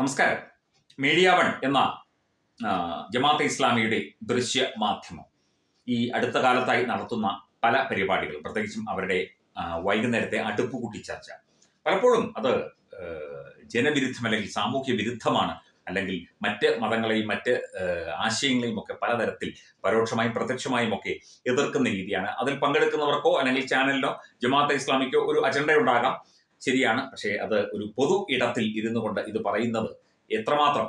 നമസ്കാരം. Media one എന്ന ജമാഅത്തെ ഇസ്ലാമിയുടെ ദൃശ്യ മാധ്യമം ഈ അടുത്ത കാലത്തായി നടത്തുന്ന പല പരിപാടികൾ പ്രത്യേകിച്ചും അവരുടെ വൈകുന്നേരത്തെ അടുപ്പ് കൂട്ടി ചർച്ച. പലപ്പോഴും അത് ജനവിരുദ്ധം അല്ലെങ്കിൽ സാമൂഹ്യ വിരുദ്ധമാണ് അല്ലെങ്കിൽ മറ്റ് മതങ്ങളെയും മറ്റ് ആശയങ്ങളെയും ഒക്കെ പലതരത്തിൽ പരോക്ഷമായും പ്രത്യക്ഷമായും ഒക്കെ എതിർക്കുന്ന രീതിയാണ്. അതിൽ പങ്കെടുക്കുന്നവർക്കോ അല്ലെങ്കിൽ ചാനലിനോ ജമാഅത്തെ ഇസ്ലാമിക്കോ ഒരു അജണ്ട ഉണ്ടാകാം ശരിയാണ്. പക്ഷേ അത് ഒരു പൊതു ഇടത്തിൽ ഇരുന്നു കൊണ്ട് ഇത് പറയുന്നത് എത്രമാത്രം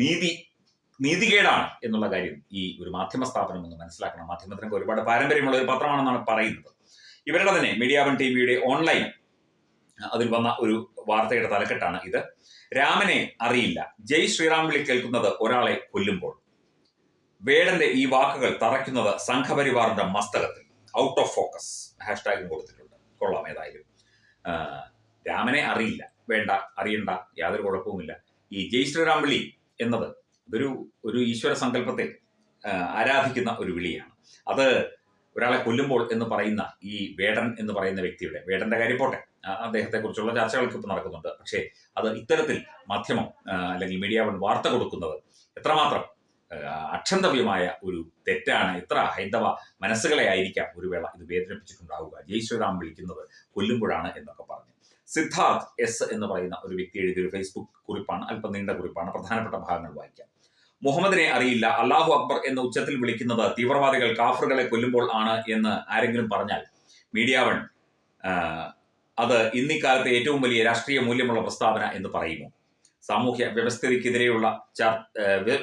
നീതി നീതികേടാണ് എന്നുള്ള കാര്യം ഈ ഒരു മാധ്യമ സ്ഥാപനം ഒന്ന് മനസ്സിലാക്കണം. മാധ്യമത്തിനൊക്കെ ഒരുപാട് പാരമ്പര്യമുള്ള ഒരു പത്രമാണെന്നാണ് പറയുന്നത്. ഇവരുടെ തന്നെ മീഡിയ വൺ ടി വിയുടെ ഓൺലൈൻ അതിൽ വന്ന ഒരു വാർത്തയുടെ തലക്കെട്ടാണ് ഇത്. രാമനെ അറിയില്ല. ജയ് ശ്രീറാം വിളി കേൾക്കുന്നത് ഒരാളെ കൊല്ലുമ്പോൾ. വേടന്റെ ഈ വാക്കുകൾ തറയ്ക്കുന്നത് സംഘപരിവാറിന്റെ മസ്തകത്തിൽ. ഔട്ട് ഓഫ് ഫോക്കസ് ഹാഷ്ടാഗും കൊടുത്തിട്ടുണ്ട്. കൊള്ളാം ഏതായാലും. രാമനെ അറിയില്ല. വേണ്ട അറിയണ്ട യാതൊരു കുഴപ്പവുമില്ല. ഈ ജയ് ശ്രീറാം വിളി എന്നത് ഇതൊരു ഒരു ഈശ്വര സങ്കല്പത്തെ ആരാധിക്കുന്ന ഒരു വിളിയാണ്. അത് ഒരാളെ കൊല്ലുമ്പോൾ എന്ന് പറയുന്ന ഈ വേടൻ എന്ന് പറയുന്ന വ്യക്തിയുടെ വേടന്റെ കാര്യം പോട്ടെ. അദ്ദേഹത്തെ കുറിച്ചുള്ള ചർച്ചകൾക്ക് ഇപ്പോൾ നടക്കുന്നുണ്ട്. പക്ഷേ അത് ഇത്തരത്തിൽ മാധ്യമം അല്ലെങ്കിൽ മീഡിയ വൺ വാർത്ത കൊടുക്കുന്നത് എത്രമാത്രം അക്ഷന്തവ്യമായ ഒരു തെറ്റാണ്. എത്ര ഹൈന്ദവ മനസ്സുകളെ ആയിരിക്കാം ഒരു വേള ഇത് വേദനിപ്പിച്ചിട്ടുണ്ടാവുക. ജയ് വിളിക്കുന്നത് കൊല്ലുമ്പോഴാണ് എന്നൊക്കെ പറഞ്ഞു. സിദ്ധാർത്ഥ് എസ് എന്ന് പറയുന്ന ഒരു വ്യക്തി എഴുതിയ ഒരു ഫേസ്ബുക്ക് കുറിപ്പാണ്. അല്പം നീണ്ട കുറിപ്പാണ്. പ്രധാനപ്പെട്ട ഭാഗങ്ങൾ വായിക്കാം. മുഹമ്മദിനെ അറിയില്ല. അള്ളാഹു അക്ബർ എന്ന ഉച്ചത്തിൽ വിളിക്കുന്നത് തീവ്രവാദികൾ കാഫറുകളെ കൊല്ലുമ്പോൾ ആണ് എന്ന് ആരെങ്കിലും പറഞ്ഞാൽ മീഡിയ വൺ ആ, അത് ഇന്നിക്കാലത്തെ ഏറ്റവും വലിയ രാഷ്ട്രീയ മൂല്യമുള്ള പ്രസ്താവന എന്ന് പറയുമോ? സാമൂഹ്യ വ്യവസ്ഥിതിക്കെതിരെയുള്ള ചർ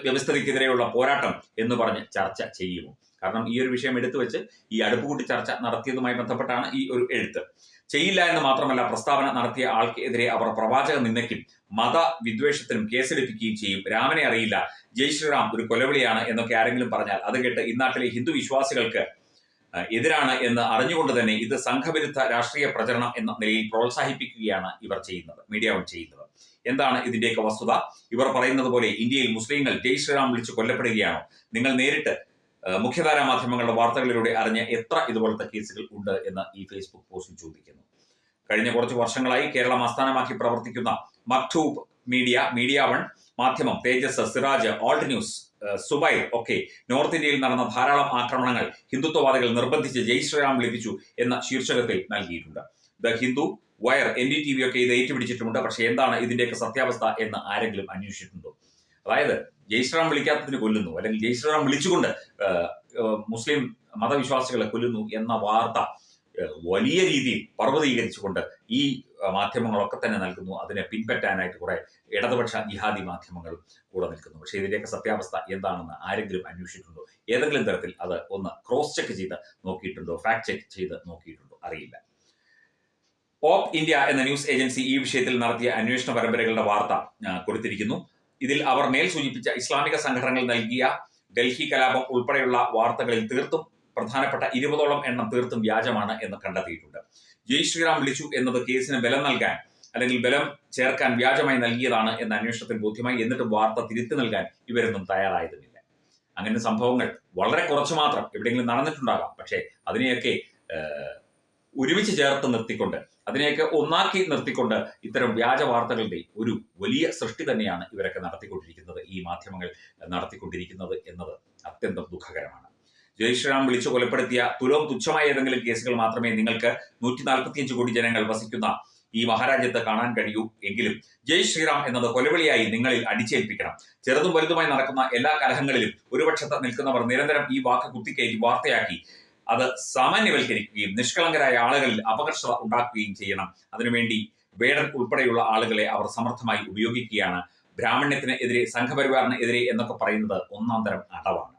വ്യവസ്ഥിതിക്കെതിരെയുള്ള പോരാട്ടം എന്ന് പറഞ്ഞ് ചർച്ച ചെയ്യുമോ കാരണം ഈ ഒരു വിഷയം എടുത്തു വെച്ച് ഈ അടുപ്പുകൂട്ടി ചർച്ച നടത്തിയതുമായി ബന്ധപ്പെട്ടാണ് ഈ ഒരു എഴുത്ത്. ചെയ്യില്ല എന്ന് മാത്രമല്ല പ്രസ്താവന നടത്തിയ ആൾക്കെതിരെ അവർ പ്രവാചക നിന്ദയ്ക്കും മത വിദ്വേഷത്തിനും കേസെടുപ്പിക്കുകയും ചെയ്യും. രാമനെ അറിയില്ല. ജയ് ശ്രീറാം ഒരു കൊലവിളിയാണ് എന്നൊക്കെ ആരെങ്കിലും പറഞ്ഞാൽ അത് കേട്ട് ഇന്നാട്ടിലെ ഹിന്ദു വിശ്വാസികൾക്ക് എതിരാണ് എന്ന് അറിഞ്ഞുകൊണ്ട് തന്നെ ഇത് സംഘവിരുദ്ധ രാഷ്ട്രീയ പ്രചരണം എന്ന നിലയിൽ പ്രോത്സാഹിപ്പിക്കുകയാണ് ഇവർ ചെയ്യുന്നത് മീഡിയ ചെയ്യുന്നത്. എന്താണ് ഇതിന്റെയൊക്കെ വസ്തുത? ഇവർ പറയുന്നത് പോലെ ഇന്ത്യയിൽ മുസ്ലിങ്ങൾ ജയ് ശ്രീറാം വിളിച്ച് കൊല്ലപ്പെടുകയാണോ. നിങ്ങൾ നേരിട്ട് മുഖ്യധാരാ മാധ്യമങ്ങളുടെ വാർത്തകളിലൂടെ അറിഞ്ഞ എത്ര ഇതുപോലത്തെ കേസുകൾ ഉണ്ട് എന്ന് ഈ ഫേസ്ബുക്ക് പോസ്റ്റിൽ ചോദിക്കുന്നു. കഴിഞ്ഞ കുറച്ച് വർഷങ്ങളായി കേരളം ആസ്ഥാനമാക്കി പ്രവർത്തിക്കുന്ന മക്ടൂബ് മീഡിയ മീഡിയ വൺ മാധ്യമം തേജസ് സിറാജ് ഓൾഡ് ന്യൂസ് സുബൈ ഒക്കെ നോർത്ത് ഇന്ത്യയിൽ നടന്ന ധാരാളം ആക്രമണങ്ങൾ ഹിന്ദുത്വവാദികൾ നിർബന്ധിച്ച് ജയ് ശ്രീറാം ലഭിച്ചു എന്ന ശീർഷകത്തിൽ നൽകിയിട്ടുണ്ട്. The Hindu Wire N D T V ഒക്കെ ഇത് ഏറ്റുപിടിച്ചിട്ടുമുണ്ട്. പക്ഷെ എന്താണ് ഇതിന്റെയൊക്കെ സത്യാവസ്ഥ എന്ന് ആരെങ്കിലും അന്വേഷിച്ചിട്ടുണ്ടോ? അതായത് ജയ് ശ്രീറാം വിളിക്കാത്തതിന് കൊല്ലുന്നു. അല്ലെങ്കിൽ ജയ്ശ്രീറാം വിളിച്ചുകൊണ്ട് മുസ്ലിം മതവിശ്വാസികളെ കൊല്ലുന്നു എന്ന വാർത്ത വലിയ രീതിയിൽ പർവതീകരിച്ചുകൊണ്ട് ഈ മാധ്യമങ്ങളൊക്കെ തന്നെ നൽകുന്നു. അതിനെ പിൻപറ്റാനായിട്ട് കുറെ ഇടതുപക്ഷ ജിഹാദി മാധ്യമങ്ങളും കൂടെ നിൽക്കുന്നു. പക്ഷേ ഇതിന്റെയൊക്കെ സത്യാവസ്ഥ എന്താണെന്ന് ആരെങ്കിലും അന്വേഷിച്ചിട്ടുണ്ടോ? ഏതെങ്കിലും തരത്തിൽ അത് ഒന്ന് ക്രോസ് ചെക്ക് ചെയ്ത് നോക്കിയിട്ടുണ്ടോ? ഫാക്ട് ചെക്ക് ചെയ്ത് നോക്കിയിട്ടുണ്ടോ? അറിയില്ല. ഓപ്പ് ഇന്ത്യ എന്ന ന്യൂസ് ഏജൻസി ഈ വിഷയത്തിൽ നടത്തിയ അന്വേഷണ പരമ്പരകളുടെ വാർത്ത കൊടുത്തിരിക്കുന്നു. ഇതിൽ അവർ മേൽ സൂചിപ്പിച്ച ഇസ്ലാമിക സംഘടനകൾ നൽകിയ ഡൽഹി കലാപം ഉൾപ്പെടെയുള്ള വാർത്തകളിൽ തീർത്തും പ്രധാനപ്പെട്ട ഇരുപതോളം എണ്ണം തീർത്തും വ്യാജമാണ് എന്ന് കണ്ടെത്തിയിട്ടുണ്ട്. ജയ് ശ്രീറാം വിളിച്ചു എന്നത് കേസിന് ബലം നൽകാൻ അല്ലെങ്കിൽ ബലം ചേർക്കാൻ വ്യാജമായി നൽകിയതാണ് എന്ന അന്വേഷണത്തിൽ ബോധ്യമായി എന്നിട്ട് വാർത്ത തിരുത്തി നൽകാൻ ഇവരൊന്നും തയ്യാറായതുമില്ല അങ്ങനെ സംഭവങ്ങൾ വളരെ കുറച്ച് മാത്രം എവിടെയെങ്കിലും നടന്നിട്ടുണ്ടാകാം. പക്ഷേ അതിനെയൊക്കെ ഒരുമിച്ച് ചേർത്ത് നിർത്തിക്കൊണ്ട് അതിനെയൊക്കെ ഒന്നാക്കി നിർത്തിക്കൊണ്ട് ഇത്തരം വ്യാജ വാർത്തകളുടെ ഒരു വലിയ സൃഷ്ടി തന്നെയാണ് ഇവരൊക്കെ നടത്തിക്കൊണ്ടിരിക്കുന്നത് ഈ മാധ്യമങ്ങൾ നടത്തിക്കൊണ്ടിരിക്കുന്നത് എന്നത് അത്യന്തം ദുഃഖകരമാണ്. ജയ്ശ്രീറാം വിളിച്ചു കൊലപ്പെടുത്തിയ തുലവും തുച്ഛമായ ഏതെങ്കിലും കേസുകൾ മാത്രമേ നിങ്ങൾക്ക് നൂറ്റി നാൽപ്പത്തിയഞ്ച് കോടി ജനങ്ങൾ വസിക്കുന്ന ഈ മഹാരാജ്യത്ത് കാണാൻ കഴിയൂ എങ്കിലും ജയ് ശ്രീറാം എന്നത് കൊലവിളിയായി നിങ്ങളിൽ അടിച്ചേൽപ്പിക്കണം. ചെറുതും വലുതുമായി നടക്കുന്ന എല്ലാ കലഹങ്ങളിലും ഒരുപക്ഷത്ത് നിൽക്കുന്നവർ നിരന്തരം ഈ വാക്ക് കുത്തിക്കയറ്റി വാർത്തയാക്കി അത് സാമാന്യവൽക്കരിക്കുകയും നിഷ്കളങ്കരായ ആളുകളിൽ അപകർഷ ഉണ്ടാക്കുകയും ചെയ്യണം. അതിനുവേണ്ടി വേടൻ ഉൾപ്പെടെയുള്ള ആളുകളെ അവർ സമർത്ഥമായി ഉപയോഗിക്കുകയാണ്. ബ്രാഹ്മണ്യത്തിന് എതിരെ സംഘപരിവാറിന് എതിരെ എന്നൊക്കെ പറയുന്നത് ഒന്നാം തരം അടവാണ്.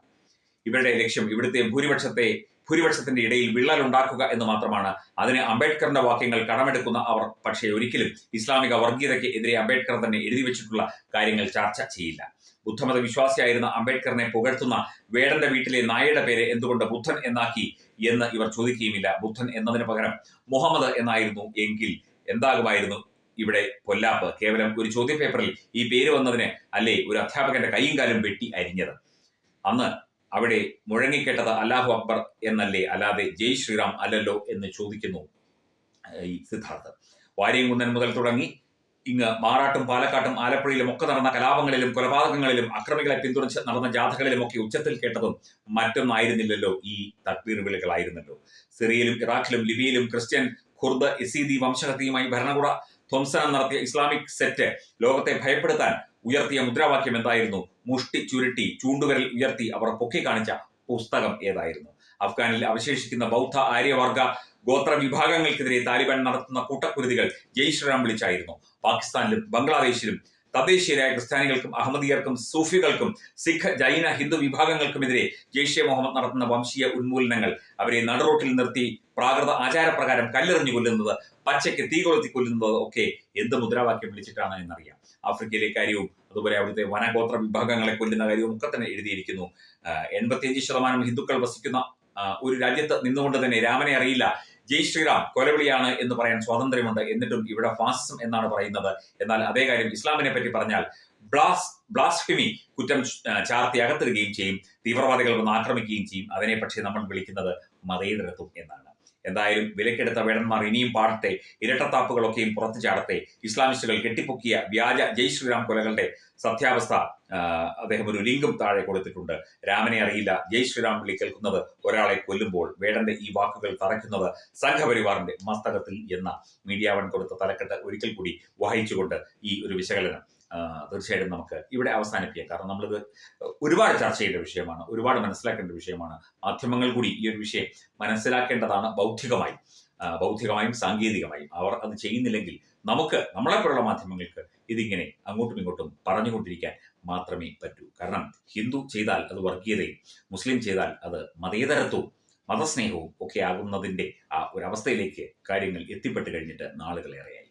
ഇവരുടെ ലക്ഷ്യം ഇവിടുത്തെ ഭൂരിപക്ഷത്തെ ഭൂരിപക്ഷത്തിന്റെ ഇടയിൽ വിള്ളൽ ഉണ്ടാക്കുക എന്ന് മാത്രമാണ്. അതിന് അംബേദ്കറിന്റെ വാക്യങ്ങൾ കടമെടുക്കുന്ന അവർ പക്ഷേ ഒരിക്കലും ഇസ്ലാമിക വർഗീയതയ്ക്ക് എതിരെ അംബേദ്കർ തന്നെ എഴുതി വെച്ചിട്ടുള്ള കാര്യങ്ങൾ ചർച്ച ചെയ്യില്ല. ബുദ്ധമത വിശ്വാസിയായിരുന്ന അംബേദ്കറിനെ പുകഴ്ത്തുന്ന വേടന്റെ വീട്ടിലെ നായയുടെ പേര് എന്തുകൊണ്ട് ബുദ്ധൻ എന്നാക്കി എന്ന് ഇവർ ചോദിക്കുകയുമില്ല. ബുദ്ധൻ എന്നതിന് പകരം മുഹമ്മദ് എന്നായിരുന്നു എങ്കിൽ എന്താകുമായിരുന്നു ഇവിടെ പൊല്ലാപ്പ്? കേവലം ഒരു ചോദ്യപേപ്പറിൽ ഈ പേര് വന്നതിന് അല്ലേ ഒരു അധ്യാപകന്റെ കൈയും കാലും വെട്ടി അരിഞ്ഞത്? അന്ന് അവിടെ മുഴങ്ങിക്കേട്ടത് അല്ലാഹു അക്ബർ എന്നല്ലേ? അല്ലാതെ ജയ് ശ്രീറാം അല്ലല്ലോ എന്ന് ചോദിക്കുന്നു ഈ സിദ്ധാർത്ഥ് വാര്യംകുന്നൻ മുതൽ തുടങ്ങി ഇങ്ങ് മാറാട്ടും പാലക്കാട്ടും ആലപ്പുഴയിലും ഒക്കെ നടന്ന കലാപങ്ങളിലും കൊലപാതകങ്ങളിലും അക്രമികളെ പിന്തുണച്ച് നടന്ന ജാഥകളിലും ഒക്കെ ഉച്ചത്തിൽ കേട്ടതും മറ്റൊന്നായിരുന്നില്ലല്ലോ ഈ തക്ബീർ വിളികളായിരുന്നല്ലോ സിറിയയിലും ഇറാഖിലും ലിബിയയിലും ക്രിസ്ത്യൻ ഖുർദ് എസീദി വംശഹത്യയുമായി ഭരണകൂട ധ്വംസനം നടത്തിയ ഇസ്ലാമിക് സെറ്റ് ലോകത്തെ ഭയപ്പെടുത്താൻ ഉയർത്തിയ മുദ്രാവാക്യം എന്തായിരുന്നു? മുഷ്ടി ചുരുട്ടി ചൂണ്ടുവിരൽ ഉയർത്തി അവർ പൊക്കി കാണിച്ച പുസ്തകം ഏതായിരുന്നു? അഫ്ഗാനിൽ അവശേഷിക്കുന്ന ബൗദ്ധ ആര്യവർഗ ഗോത്ര വിഭാഗങ്ങൾക്കെതിരെ താലിബാൻ നടത്തുന്ന കൂട്ടക്കുരുതികൾ ജയ് ശ്രീറാം വിളിച്ചായിരുന്നു. പാകിസ്ഥാനിലും ബംഗ്ലാദേശിലും തദ്ദേശീയരായ ക്രിസ്ത്യാനികൾക്കും അഹമ്മദിയർക്കും സൂഫികൾക്കും സിഖ് ജൈന ഹിന്ദു വിഭാഗങ്ങൾക്കുമെതിരെ ജെയ്ഷെ മുഹമ്മദ് നടത്തുന്ന വംശീയ ഉന്മൂലനങ്ങൾ അവരെ നടുറോട്ടിൽ നിർത്തി പ്രാകൃത ആചാരപ്രകാരം കല്ലെറിഞ്ഞു കൊല്ലുന്നത് പച്ചയ്ക്ക് തീ കൊളുത്തി കൊല്ലുന്നത് ഒക്കെ എന്ത് മുദ്രാവാക്യം വിളിച്ചിട്ടാണ് എന്നറിയാം. ആഫ്രിക്കയിലെ കാര്യവും അതുപോലെ അവിടുത്തെ വനഗോത്ര വിഭാഗങ്ങളെ കൊല്ലുന്ന കാര്യവും ഒക്കെ തന്നെ എഴുതിയിരിക്കുന്നു. എൺപത്തിയഞ്ച് ശതമാനം ഹിന്ദുക്കൾ വസിക്കുന്ന ഒരു രാജ്യത്ത് നിന്നുകൊണ്ട് തന്നെ രാമനെ അറിയില്ല. ജയ് ശ്രീറാം കൊലവിളിയാണ് എന്ന് പറയാൻ സ്വാതന്ത്ര്യമുണ്ട്. എന്നിട്ടും ഇവിടെ ഫാസിസം എന്നാണ് പറയുന്നത്. എന്നാൽ അതേ കാര്യം ഇസ്ലാമിനെ പറ്റി പറഞ്ഞാൽ ബ്ലാസ് ബ്ലാസ്ഫിമി കുറ്റം ചാർത്തി അകത്തിടുകയും ചെയ്യും. തീവ്രവാദികൾ വന്ന് ആക്രമിക്കുകയും ചെയ്യും. അതിനെ പക്ഷേ നമ്മൾ വിളിക്കുന്നത് മതേതരത്വം എന്നാണ്. എന്തായാലും വിലക്കെടുത്ത വേടന്മാർ ഇനിയും പാടത്തെ ഇരട്ടത്താപ്പുകളൊക്കെയും പുറത്തു ചാടട്ടെ. ഇസ്ലാമിസ്റ്റുകൾ കെട്ടിപ്പൊക്കിയ വ്യാജ ജയ് ശ്രീറാം കൊലകളുടെ സത്യാവസ്ഥ അദ്ദേഹം ഒരു ലിങ്കും താഴെ കൊടുത്തിട്ടുണ്ട്. രാമനെ അറിയില്ല. ജയ് ശ്രീരാം വിളി കേൾക്കുന്നത് ഒരാളെ കൊല്ലുമ്പോൾ വേടന്റെ ഈ വാക്കുകൾ തറയ്ക്കുന്നത് സംഘപരിവാറിന്റെ മസ്തകത്തിൽ എന്ന. മീഡിയ വൺ കൊടുത്ത തലക്കെട്ട് ഒരിക്കൽ കൂടി വായിച്ചുകൊണ്ട് ഈ ഒരു വിശകലനം തീർച്ചയായിട്ടും നമുക്ക് ഇവിടെ അവസാനിപ്പിക്കാം. കാരണം നമ്മളിത് ഒരുപാട് ചർച്ച ചെയ്യേണ്ട വിഷയമാണ് ഒരുപാട് മനസ്സിലാക്കേണ്ട വിഷയമാണ്. മാധ്യമങ്ങൾ കൂടി ഈ ഒരു വിഷയം മനസ്സിലാക്കേണ്ടതാണ് ബൗദ്ധികമായി. ബൗദ്ധികമായും സാങ്കേതികമായും. അവർ അത് ചെയ്യുന്നില്ലെങ്കിൽ നമുക്ക് നമ്മളെപ്പോലുള്ള മാധ്യമങ്ങൾക്ക് ഇതിങ്ങനെ അങ്ങോട്ടും ഇങ്ങോട്ടും പറഞ്ഞുകൊണ്ടിരിക്കാൻ മാത്രമേ പറ്റൂ. കാരണം ഹിന്ദു ചെയ്താൽ അത് വർഗീയതയും മുസ്ലിം ചെയ്താൽ അത് മതേതരത്വവും മതസ്നേഹവും ഒക്കെ ആകുന്നതിന്റെ ആ ഒരവസ്ഥയിലേക്ക് കാര്യങ്ങൾ എത്തിപ്പെട്ട് കഴിഞ്ഞിട്ട് നാളുകളേറെയായി.